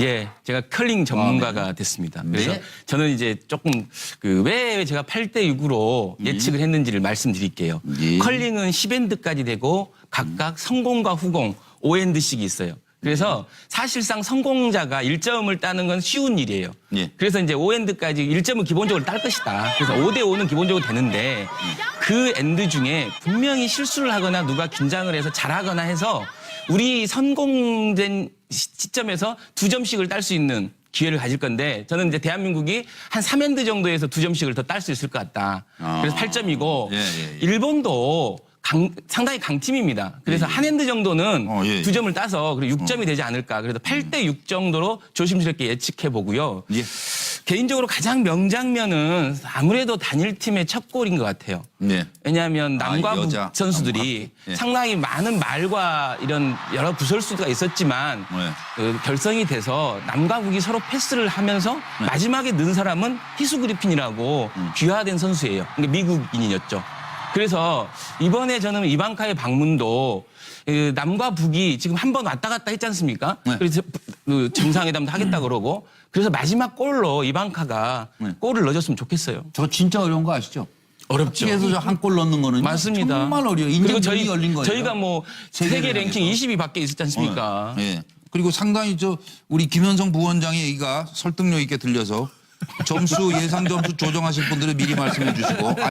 예, 제가 컬링 전문가가 됐습니다. 그래서 네. 저는 이제 조금 그 왜 제가 8대 6으로 예측을 했는지를 말씀드릴게요. 예. 컬링은 10엔드까지 되고 각각 성공과 후공 5엔드씩이 있어요. 그래서 사실상 성공자가 1점을 따는 건 쉬운 일이에요. 예. 그래서 이제 5엔드까지 1점은 기본적으로 딸 것이다. 그래서 5대 5는 기본적으로 되는데 그 엔드 중에 분명히 실수를 하거나 누가 긴장을 해서 잘하거나 해서 우리 성공된 시- 시점에서 두 점씩을 딸 수 있는 기회를 가질 건데 저는 이제 대한민국이 한 3엔드 정도에서 두 점씩을 더 딸 수 있을 것 같다. 아. 그래서 8점이고 예, 예, 예. 일본도 강- 상당히 강팀입니다. 그래서 한 엔드 정도는 어, 예, 예. 두 점을 따서 그리고 6점이 되지 않을까. 그래서 8대 6 정도로 조심스럽게 예측해 보고요. 예. 개인적으로 가장 명장면은 아무래도 단일팀의 첫 골인 것 같아요. 네. 왜냐하면 아, 남과 북 여자, 선수들이 남과 북. 예. 상당히 많은 말과 이런 여러 구설수가 있었지만 네. 그 결성이 돼서 남과 북이 서로 패스를 하면서 네. 마지막에 는 사람은 히수 그리핀이라고 음. 귀화된 선수예요. 그러니까 미국인이었죠. 그래서 이번에 저는 이방카의 방문도 그 남과 북이 지금 한 번 왔다 갔다 했지 않습니까? 네. 그래서 그 정상회담도 하겠다 그러고 그래서 마지막 골로 이방카가 네. 골을 넣어줬으면 좋겠어요. 저 진짜 어려운 거 아시죠? 어렵죠. TV에서 저 한 골 넣는 거는 맞습니다. 정말 어려워요. 인정 그리고 저희 열린 거예요. 저희가 뭐 세계 세계 랭킹 대회에서. 20위 밖에 있었지 않습니까? 예. 그리고 상당히 저 우리 김현성 부원장의 얘기가 설득력 있게 들려서 점수 예상 점수 조정하실 분들은 미리 말씀해 주시고